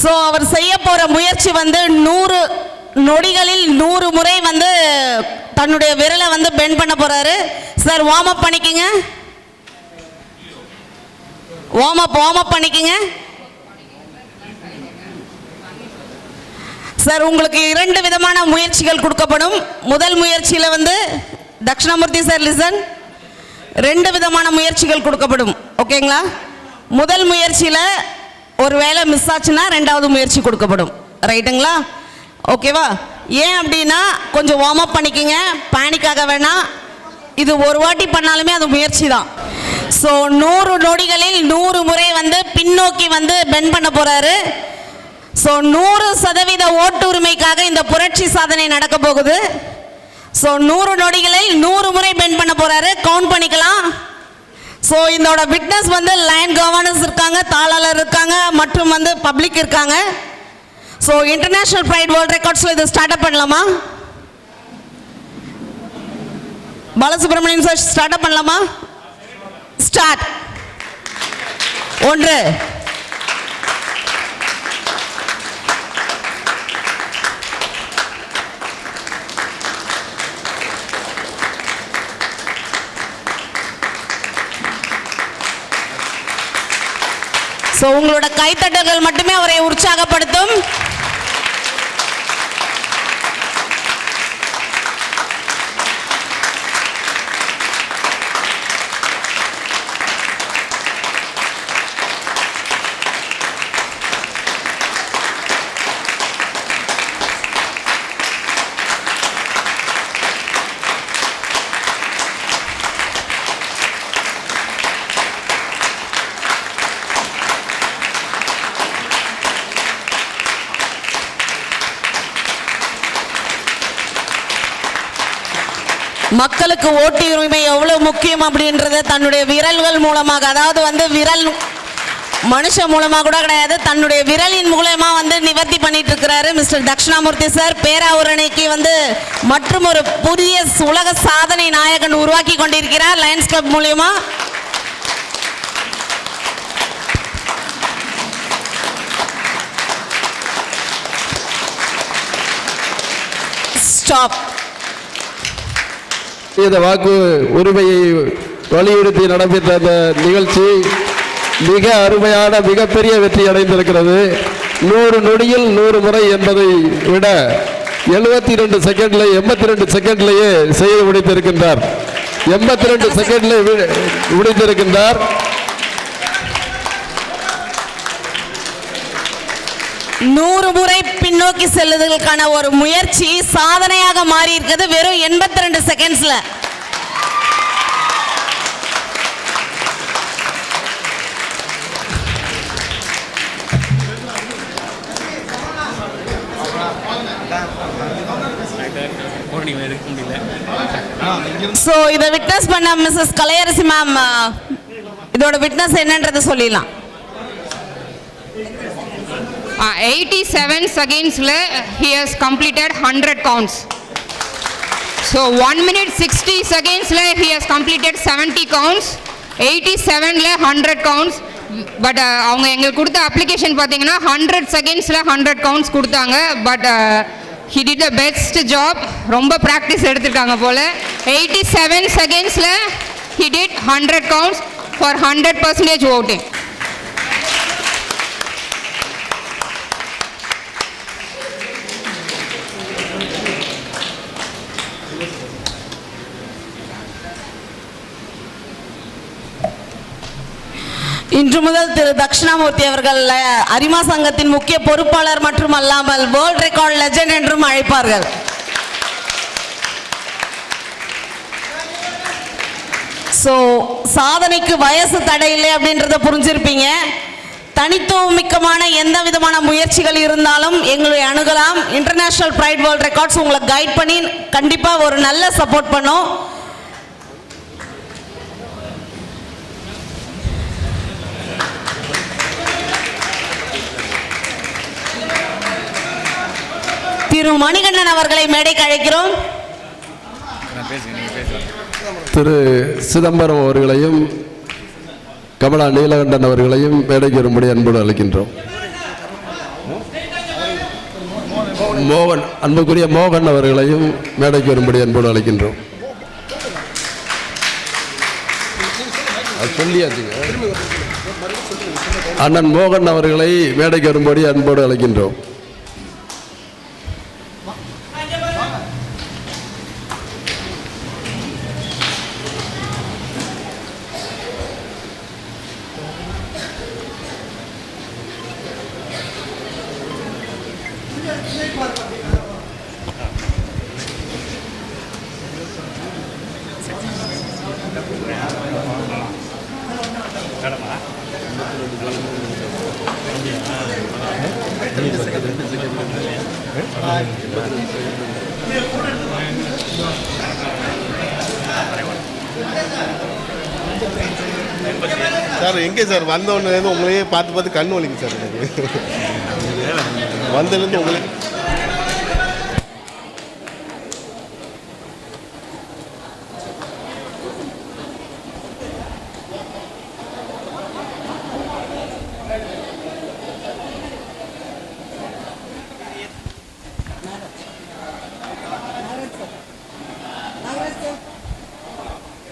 So அவர் செய்ய போகிற முயற்சி வந்து நூறு நொடிகளில் நூறு முறை வந்து தன்னுடைய விரலை வந்து பெண்ட் பண்ண போகிறாரு சார் வார்ம் அப் பண்ணிக்கங்க. வார்ம் அப் வார்ம் அப் பண்ணிக்கங்க. சார் உங்களுக்கு இரண்டு விதமான முயற்சிகள் கொடுக்கப்படும். முதல் முயற்சியில் வந்து தட்சிணாமூர்த்தி சார் லிசன் ரெண்டு விதமான முயற்சிகள் கொடுக்கப்படும். ஓகேங்களா முதல் முயற்சியில் ஒரு வேளை மிஸ் ஆச்சுன்னா ரெண்டாவது முயற்சி கொடுக்கப்படும். ரைட்டுங்களா ஓகேவா ஏன் அப்படின்னா கொஞ்சம் வார்ம் அப் பண்ணிக்கங்க. பேனிக்காக வேணாம். இது ஒரு வாட்டி பண்ணாலுமே அது முயற்சி தான். ஸோ நூறு நொடிகளில் நூறு முறை வந்து பின்னோக்கி வந்து பென் பண்ண போறாரு. ஸோ நூறு சதவீத ஓட்டுரிமைக்காக இந்த புரட்சி சாதனை நடக்க போகுது. ஸோ நூறு நொடிகளில் நூறு முறை பென் பண்ண போறாரு. கவுண்ட் பண்ணிக்கலாம். ஸோ இதோட விட்னஸ் வந்து லைன் கவர்னர்ஸ் இருக்காங்க தாளாளர் இருக்காங்க மற்றும் வந்து பப்ளிக் இருக்காங்க. ஸோ இன்டர்நேஷனல் ப்ரைட் வேர்ல்ட் ரெக்கார்ட்ஸில் இது ஸ்டார்ட் அப் பண்ணலாமா? பாலசுப்ரமணியன் சார் ஸ்டார்ட் அப் பண்ணலாமா? ஸ்டார்ட் ஒன்று. ஸோ உங்களோட கைத்தட்டங்கள் மட்டுமே அவரை உற்சாகப்படுத்தும். மக்களுக்கு ஓட்டு உரிமை எவ்வளவு முக்கியம் அப்படின்றத தன்னுடைய விரல்கள் மூலமாக அதாவது வந்து விரல் மனுஷன் மூலமாக கூட கிடையாது தன்னுடைய விரலின் மூலமா வந்து நிவர்த்தி பண்ணிட்டு இருக்கிறாரு மிஸ்டர் தட்சிணாமூர்த்தி சார். பேராவூரணிக்கு வந்து மற்றும் ஒரு புதிய உலக சாதனை நாயகன் உருவாக்கி கொண்டிருக்கிறார் லயன்ஸ் கிளப் மூலியமா. ஸ்டாப் செய்த வாக்கு உரிமையை வலியுறுத்தி நடைபெற்ற அந்த நிகழ்ச்சி மிக அருமையான மிகப்பெரிய வெற்றி அடைந்திருக்கிறது. நூறு நொடியில் நூறு முறை என்பதை விட எழுபத்தி ரெண்டு செகண்ட்ல எண்பத்தி ரெண்டு செகண்ட்லேயே செய்து முடித்திருக்கின்றார். எண்பத்தி ரெண்டு செகண்ட்ல முடித்திருக்கின்றார். நூறு முறை பின்னோக்கி செல்லுதலுக்கான ஒரு முயற்சி சாதனையாக மாறி இருக்கிறது வெறும் எண்பத்தி ரெண்டு செகண்ட்ஸ்ல ஸோ இதை விட்னஸ் பண்ண மிஸ்ஸஸ் கலையரசி மேம் இதோட விட்னஸ் என்னன்றதை சொல்லிடலாம். எயிட்டி செவன் செகண்ட்ஸில் he has completed hundred counts so one minute sixty செகண்ட்ஸில் he has completed seventy counts eighty செவனில் ஹண்ட்ரட் கவுண்ட்ஸ் பட் அவங்க எங்களுக்கு கொடுத்த அப்ளிகேஷன் பார்த்தீங்கன்னா ஹண்ட்ரட் செகண்ட்ஸில் ஹண்ட்ரட் கவுண்ட்ஸ் கொடுத்தாங்க. But he did the best job ரொம்ப ப்ராக்டிஸ் எடுத்திருக்காங்க போல். எயிட்டி செவன் செகண்ட்ஸில் he did hundred counts for hundred percentage voting இன்று முதல் திரு தட்சிணாமூர்த்தி அவர்கள் அரிமா சங்கத்தின் முக்கிய பொறுப்பாளர் மற்றும் அல்லாமல் வேர்ல்ட் ரெக்கார்ட் லெஜண்ட் என்றும் அழைப்பார்கள். ஸோ சாதனைக்கு வயசு தடை இல்லை அப்படின்றத புரிஞ்சிருப்பீங்க. தனித்துவமிக்கமான எந்த விதமான முயற்சிகள் இருந்தாலும் எங்களை அணுகலாம். இன்டர்நேஷனல் ப்ரைட் வேர்ல்ட் ரெக்கார்ட்ஸ் உங்களை கைட் பண்ணி கண்டிப்பாக ஒரு நல்ல சப்போர்ட் பண்ணும். திரு மணிகண்டன் அவர்களை மேடைக்கு அழைக்கிறோம். திரு சிதம்பரம் அவர்களையும் கமலா நீலகண்டன் அவர்களையும் மேடைக்கு வரும்படி அன்போடு அழைக்கின்றோம். மோகன் அன்புக்குரிய மோகன் அவர்களையும் மேடைக்கு வரும்படி அன்போடு அழைக்கின்றோம். சொல்லியாச்சுங்க. அண்ணன் மோகன் அவர்களை மேடைக்கு வரும்படி அன்போடு அழைக்கின்றோம். சார் எங்கே சார்? வந்தோடனேருந்து உங்களையே பார்த்து பார்த்து கண் வலிக்கு சார் எனக்கு. வந்ததுலேருந்து உங்களே